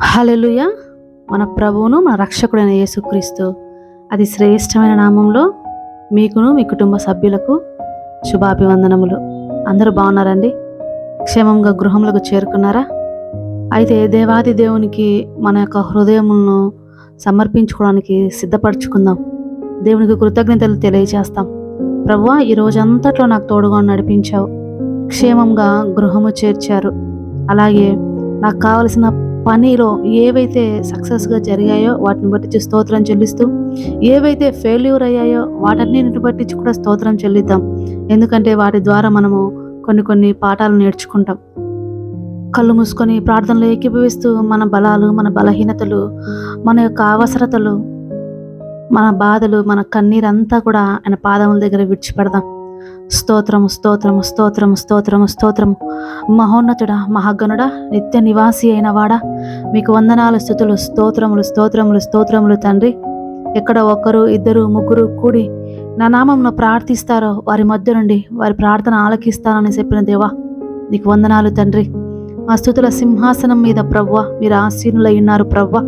హల్లెలూయ. మన ప్రభువును మన రక్షకుడైన యేసుక్రీస్తు. అది శ్రేష్టమైన నామంలో మీకును మీ కుటుంబ సభ్యులకు శుభాభివందనములు. అందరూ బాగున్నారండి? క్షేమంగా గృహములకు చేరుకున్నారా? అయితే దేవాది దేవునికి మన యొక్క హృదయములను సమర్పించుకోవడానికి సిద్ధపరచుకుందాం. దేవునికి కృతజ్ఞతలు తెలియజేస్తాం. ప్రభువా ఈ రోజంతట్లో నాకు తోడుగా నడిపించావు. క్షేమంగా గృహము చేర్చారు. అలాగే నాకు కావలసిన పనిలో ఏవైతే సక్సెస్గా జరిగాయో వాటిని బట్టి స్తోత్రం చెల్లిస్తూ ఏవైతే ఫెయిల్యూర్ అయ్యాయో వాటన్నిటిని బట్టి కూడా స్తోత్రం చెల్లిద్దాం. ఎందుకంటే వాటి ద్వారా మనము కొన్ని కొన్ని పాఠాలు నేర్చుకుంటాం. కళ్ళు మూసుకొని ప్రార్థనలో ఏకీభవిస్తూ మన బలాలు మన బలహీనతలు మన యొక్క అవసరతలు మన బాధలు మన కన్నీరంతా కూడా ఆయన పాదముల దగ్గర విడిచిపెడదాం. స్తోత్రము స్తోత్రము స్తోత్రము స్తోత్రము స్తోత్రము. మహోన్నతుడా మహాగణుడా నిత్య నివాసి అయిన వాడా. మీకు వందనాలు స్థుతులు స్తోత్రములు స్తోత్రములు స్తోత్రములు తండ్రి. ఎక్కడ ఒకరు ఇద్దరు ముగ్గురు కూడి నా నామంను ప్రార్థిస్తారో వారి మధ్య నుండి వారి ప్రార్థన ఆలకిస్తానని చెప్పిన దేవా నీకు వందనాలు తండ్రి. మా స్థుతుల సింహాసనం మీద ప్రవ్వ మీరు ఆసీనులై ఉన్నారు ప్రవ్వ.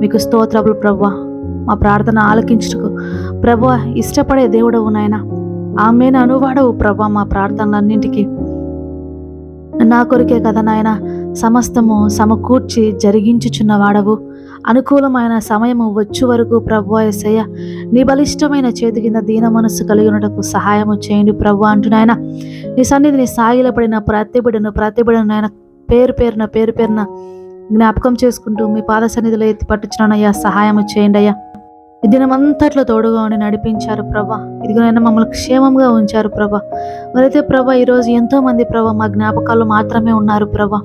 మీకు స్తోత్రములు ప్రవ్వ. మా ప్రార్థన ఆలకించుటకు ప్రవ్వ ఇష్టపడే దేవుడవు నాయన. ఆమెను అనువాడవు ప్రభా మా ప్రార్థనలన్నింటికి. నా కొరికే కదా నాయన సమస్తము సమకూర్చి జరిగించుచున్న వాడవు. అనుకూలమైన సమయము వచ్చు వరకు ప్రభు ఎసయ్య నీ బలిష్టమైన చేతి కింద దీన మనస్సు కలిగినటకు సహాయము చేయండి ప్రభు అంటున్నాయన నీ సన్నిధిని సాగిలపడిన ప్రతిబిడను ప్రతిబిడను నాయన పేరు పేరున పేరు పేరున జ్ఞాపకం చేసుకుంటూ మీ పాద సన్నిధిలో ఎత్తి పట్టుచున్నానయ్యా సహాయము చేయండి అయ్యా. దినమంతట్లో తోడుగా ఉండి నడిపించారు ప్రభా. ఇదిగోనైనా మమ్మల్ని క్షేమంగా ఉంచారు ప్రభా. మరైతే ప్రభా ఈరోజు ఎంతోమంది ప్రభా మా జ్ఞాపకాలు మాత్రమే ఉన్నారు ప్రభా.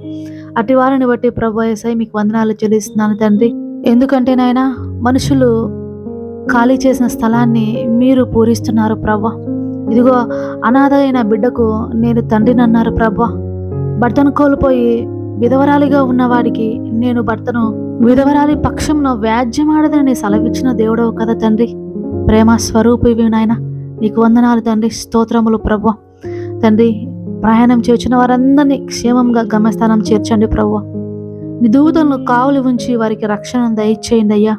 అటు వారిని బట్టి ప్రభా ఎస్ఐ మీకు వందనాలు చెల్లిస్తున్నాను తండ్రి. ఎందుకంటే నాయన మనుషులు ఖాళీ చేసిన స్థలాన్ని మీరు పూరిస్తున్నారు ప్రభా. ఇదిగో అనాథ అయిన బిడ్డకు నేను తండ్రిని అన్నారు ప్రభా. భర్తను కోల్పోయి విధవరాలిగా ఉన్నవాడికి నేను భర్తను విధవరాలి పక్షంలో వ్యాజ్యమాడదని సెలవిచ్చిన దేవుడవు కదా తండ్రి. ప్రేమ స్వరూపివి నాయన. నీకు వందనాలు తండ్రి. స్తోత్రములు ప్రభు తండ్రి ప్రయాణం చేర్చిన వారందరినీ క్షేమంగా గమ్యస్థానం చేర్చండి ప్రభు నీ దూతలను కావులు ఉంచి వారికి రక్షణ దయచేయండి అయ్యా.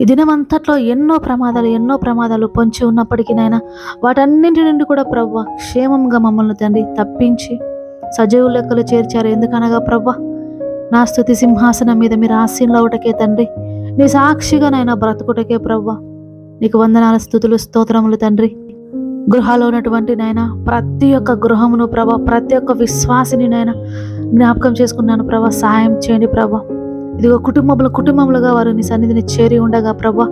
ఈ దినమంతట్లో ఎన్నో ప్రమాదాలు ఎన్నో ప్రమాదాలు పొంచి ఉన్నప్పటికీ నాయన వాటన్నింటి నుండి కూడా ప్రవ్వ క్షేమంగా మమ్మల్ని తండ్రి తప్పించి సజీవు లెక్కలు చేర్చారు. ఎందుకనగా ప్రభా నా స్థుతి సింహాసనం మీద మీరు ఆశీనులు ఒకటకే తండ్రి. నీ సాక్షిగా నైనా బ్రతుకుటకే ప్రవ్వా. నీకు వందనాల స్థుతులు స్తోత్రములు తండ్రి. గృహాలో ఉన్నటువంటి నాయన ప్రతి ఒక్క గృహమును ప్రభా ప్రతి ఒక్క విశ్వాసిని నాయన జ్ఞాపకం చేసుకున్నాను ప్రభా సహాయం చేయండి ప్రభా ఇదిగో కుటుంబములు కుటుంబములుగా వారు నీ సన్నిధిని చేరి ఉండగా ప్రభా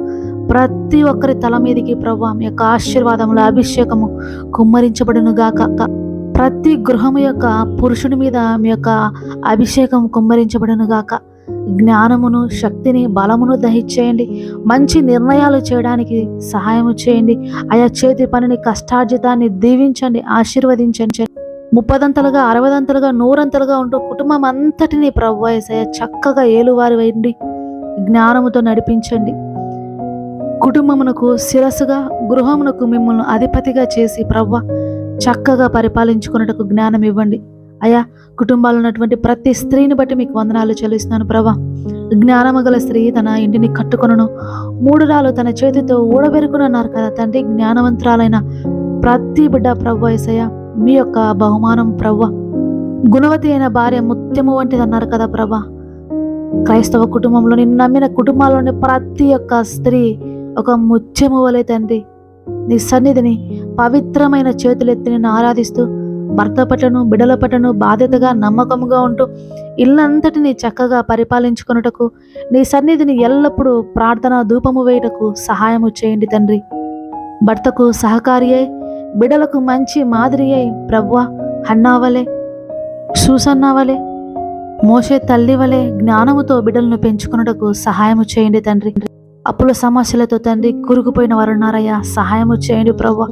ప్రతి ఒక్కరి తల మీదకి ప్రభా మీ యొక్క ఆశీర్వాదముల అభిషేకము కుమ్మరించబడును గాక ప్రతి గృహము యొక్క పురుషుని మీద మీ యొక్క అభిషేకం కుమ్మరించబడును గాక. జ్ఞానమును శక్తిని బలమును దహించేయండి. మంచి నిర్ణయాలు చేయడానికి సహాయము చేయండి. ఆయా చేతి పనిని కష్టార్జితాన్ని దీవించండి ఆశీర్వదించండి. ముప్పదంతలుగా అరవదంతలుగా నూరంతలుగా ఉంటూ కుటుంబం అంతటిని ప్రభు ఏసయ్య చక్కగా ఏలువారి వేయండి జ్ఞానముతో నడిపించండి. కుటుంబమునకు శిరస్సుగా గృహమునకు మిమ్మల్ని అధిపతిగా చేసి ప్రవ్వ చక్కగా పరిపాలించుకున్నట్టుకు జ్ఞానం ఇవ్వండి. అయా కుటుంబాలు ఉన్నటువంటి ప్రతి స్త్రీని బట్టి మీకు వందనాలు చెల్లిస్తున్నాను ప్రభా. జ్ఞానము గల స్త్రీ తన ఇంటిని కట్టుకొనును. మూడు రాలు తన చేతితో ఊడబెరుకునన్నారు కదా తండ్రి జ్ఞానవంతురాలైన ప్రతి బిడ్డ ప్రభు ఏసయ్య మీ యొక్క బహుమానం ప్రవ్వ గుణవతి అయిన భార్య ముత్యము వంటిది అన్నారు కదా ప్రభా. క్రైస్తవ కుటుంబంలో నిన్ను నమ్మిన కుటుంబాల్లోని ప్రతి ఒక్క స్త్రీ ఒక ముత్యము వలె తండ్రి. నీ సన్నిధిని పవిత్రమైన చేతులెత్తి నిన్ను ఆరాధిస్తూ భర్త పట్లను బిడల పట్లను బాధ్యతగా నమ్మకముగా ఉంటూ ఇల్లంతటిని చక్కగా పరిపాలించుకొనుటకు నీ సన్నిధిని ఎల్లప్పుడూ ప్రార్థన ధూపము వేయుటకు సహాయము చేయండి తండ్రి. భర్తకు సహకారి అయి బిడలకు మంచి మాదిరి అయి ప్రవ్వ హన్నావలే సూసన్నావలే మోసే తల్లి వలె జ్ఞానముతో బిడలను పెంచుకున్నటకు సహాయము చేయండి తండ్రి. అప్పుల సమస్యలతో తండ్రి కూరుకుపోయిన వారు ఉన్నారయ్యా. సహాయం చేయండి ప్రభా.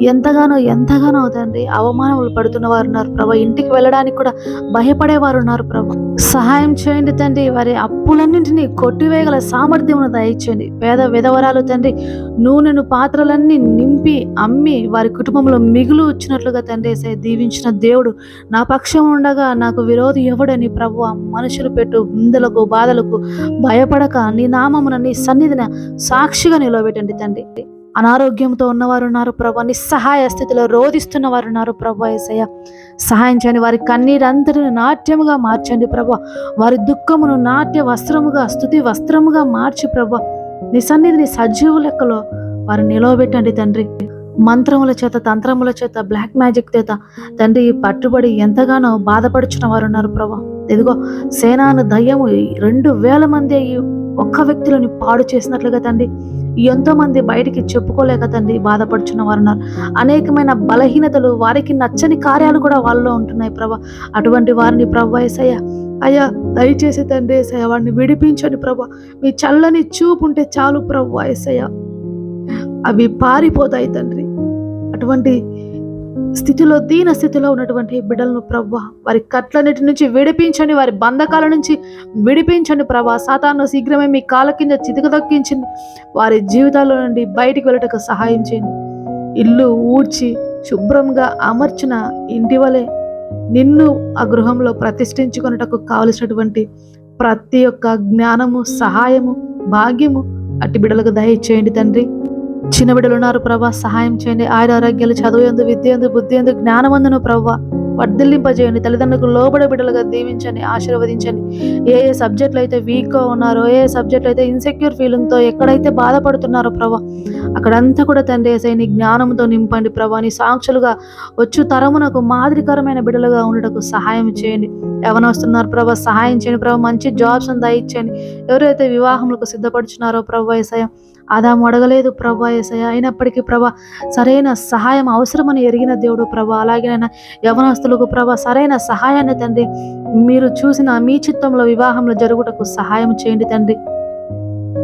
ఎంతగానో ఎంతగానో తండ్రి అవమానములు పడుతున్న వారు ఉన్నారు ప్రభా. ఇంటికి వెళ్ళడానికి కూడా భయపడేవారు ఉన్నారు ప్రభా. సహాయం చేయండి తండ్రి. వారి అప్పులన్నింటినీ కొట్టివేయగల సామర్థ్యమును దయచేయండి. పేద విధవరాలు తండ్రి నూనెను పాత్రలన్నీ నింపి అమ్మి వారి కుటుంబంలో మిగులు వచ్చినట్లుగా తండ్రి ఏసయ్య దీవించిన దేవుడు నా పక్షం ఉండగా నాకు విరోధి ఎవడని ప్రభు మనుషులు పెట్టు నిందలకు బాధలకు భయపడక నీ నామమున నీ సన్నిధిన సాక్షిగా నిలబెట్టండి తండ్రి. అనారోగ్యంతో ఉన్నవారు ఉన్నారు ప్రభా నిస్సహాయ స్థితిలో రోధిస్తున్న వారు ఉన్నారు ప్రభా ఏసయ్య. సహాయం చేయండి వారి కన్నీరంతటిని నాట్యముగా మార్చండి ప్రభా. వారి దుఃఖమును నాట్య వస్త్రముగా స్థుతి వస్త్రముగా మార్చి ప్రభా. నీ సన్నిధిని సజీవు లెక్కలో వారు నిలవబెట్టండి తండ్రి. మంత్రముల చేత తంత్రముల చేత బ్లాక్ మ్యాజిక్ చేత తండ్రి పట్టుబడి ఎంతగానో బాధపడుచున్న వారు ఉన్నారు ప్రభా. ఇదిగో సేనాను దయ్యము రెండు వేల మంది ఒక్క వ్యక్తులని పాడు చేసినట్లుగా తండ్రి. ఎంతో మంది బయటికి చెప్పుకోలేక తండ్రి బాధపడుచున్న వారు ఉన్నారు అనేకమైన బలహీనతలు వారికి నచ్చని కార్యాలు కూడా వాళ్ళలో ఉంటున్నాయి ప్రభా. అటువంటి వారిని ప్రభా ఏసయ్య అయ్యా దయచేసి తండ్రి ఏసయ్య వాడిని విడిపించండి ప్రభా. మీ చల్లని చూపు ఉంటే చాలు ప్రభా ఏసయ్య. అవి పారిపోతాయి తండ్రి. అటువంటి స్థితిలో దీన స్థితిలో ఉన్నటువంటి బిడ్డలను ప్రభా వారి కట్లన్నిటి నుంచి విడిపించండి వారి బంధకాల నుంచి విడిపించండి ప్రభా సాతాను శీఘ్రమే మీ కాళ్ళ కింద చితకదక్కించండి వారి జీవితాల నుండి బయటికి వెళ్ళటకు సహాయం చేయండి. ఇల్లు ఊడ్చి శుభ్రంగా అమర్చిన ఇంటి వలె నిన్ను ఆ గృహంలో ప్రతిష్ఠించుకున్నటకు కావలసినటువంటి ప్రతి ఒక్క జ్ఞానము సహాయము భాగ్యము అట్టి బిడ్డలకు దయచేయండి తండ్రి. చిన్న బిడ్డలు ఉన్నారు ప్రభా. సహాయం చేయండి. ఆయుర ఆరోగ్యాలు చదువు ఎందు విద్య ఎందు బుద్ధి ఎందు జ్ఞానమందును ప్రభా. వర్ధిల్లింపజేయండి తల్లిదండ్రులకు లోబడే బిడ్డలుగా దీవించండి. ఆశీర్వదించండి. ఏ ఏ సబ్జెక్టులు అయితే వీక్గా ఉన్నారో ఏ ఏ సబ్జెక్టులు అయితే ఇన్సెక్యూర్ ఫీలింగ్తో ఎక్కడైతే బాధపడుతున్నారో ప్రభా అక్కడంతా కూడా తండ్రి ఏసై నీ జ్ఞానంతో నింపండి ప్రభా. నీ సాక్షులుగా వచ్చు తరమునకు మాదిరికరమైన బిడ్డలుగా ఉండటకు సహాయం చేయండి. వస్తున్నారు ప్రభా సహాయం చేయండి ప్రభా. మంచి జాబ్స్ దయచేయండి. ఎవరైతే వివాహములకు సిద్ధపడుచున్నారో ప్రభా ఏసయ ఆదాము అడగలేదు ప్రభా ఏసయ అయినప్పటికీ ప్రభా సరైన సహాయం అవసరమని ఎరిగిన దేవుడు ప్రభా. అలాగేనైనా యవనస్తులకు ప్రభా సరైన సహాయాన్ని తండ్రి మీరు చూసిన మీ చిత్తంలో వివాహంలో జరుగుటకు సహాయం చేయండి తండ్రి.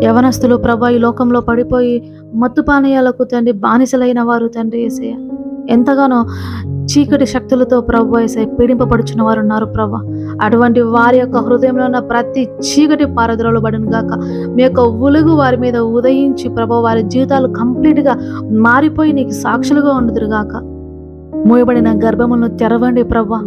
యవనస్తులు ప్రభా ఈ లోకంలో పడిపోయి మత్తు పానీయాలకు తండ్రి బానిసలైన వారు తండ్రి ఏసయ్య. ఎంతగానో చీకటి శక్తులతో ప్రభు ఏసై పీడింపబడుచున్న వారు ఉన్నారు ప్రభా. అటువంటి వారి యొక్క హృదయంలో ఉన్న ప్రతి చీకటి పారద్రోలు పడిన గాక. మీ యొక్క ఉలుగు వారి మీద ఉదయించి ప్రభా వారి జీవితాలు కంప్లీట్గా మారిపోయి నీకు సాక్షులుగా ఉండుదురుగాక మూయబడిన గర్భములను తెరవండి ప్రభా.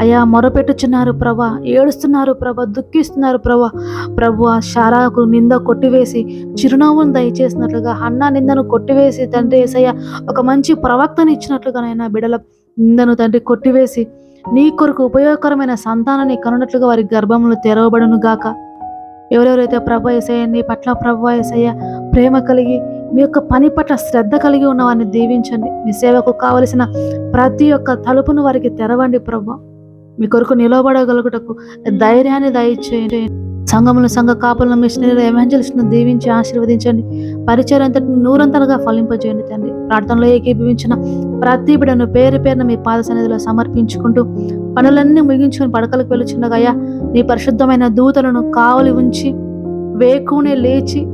అయ్యా మొరపెట్టుచున్నారు ప్రభా. ఏడుస్తున్నారు ప్రభా దుఃఖిస్తున్నారు ప్రభా. ప్రభు ఆ శారాకు నింద కొట్టివేసి చిరునవ్వును దయచేసినట్లుగా అన్న నిందను కొట్టివేసి తండ్రి ఏసయ్య ఒక మంచి ప్రవక్తను ఇచ్చినట్లుగానైనా బిడల నిందను తండ్రి కొట్టివేసి నీ కొరకు ఉపయోగకరమైన సంతానాన్ని కనున్నట్లుగా వారి గర్భములు తెరవబడును గాక. ఎవరెవరైతే ప్రభా ఏసయ్య నీ పట్ల ప్రభా ఏసయ్య ప్రేమ కలిగి మీ యొక్క పని పట్ల శ్రద్ధ కలిగి ఉన్న వారిని దీవించండి. మీ సేవకు కావలసిన ప్రతి ఒక్క తలుపును వారికి తెరవండి ప్రభా. మీ కొరకు నిలబడగలుగుటకు ధైర్యాన్ని దయచేయండి. సంఘములు సంఘ కాపులను మిషనరీ ఎవాంజలిస్ట్ను దీవించి ఆశీర్వదించండి. పరిచయం అంతటి నూరంతలుగా ఫలింపజేయండి తండ్రి. ప్రార్థనలో ఏకీభవించిన ప్రతి బిడను పేరు పేరున మీ పాద సన్నిధిలో సమర్పించుకుంటూ పనులన్నీ ముగించుకుని పడకలకు వెళ్ళుచుండగా నీ పరిశుద్ధమైన దూతలను కావలి ఉంచి వేకునే లేచి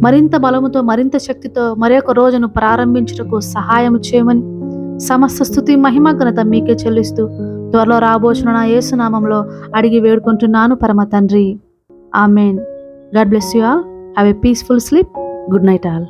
మరింత బలముతో మరింత శక్తితో మరొక రోజును ప్రారంభించుటకు సహాయం చేయమని సమస్త స్థుతి మహిమ ఘనత మీకే చెల్లిస్తూ త్వరలో రాబోచున్న నా యేసునామంలో అడిగి వేడుకుంటున్నాను పరమ తండ్రి. Amen. God bless you all. Have a peaceful sleep. Good night all.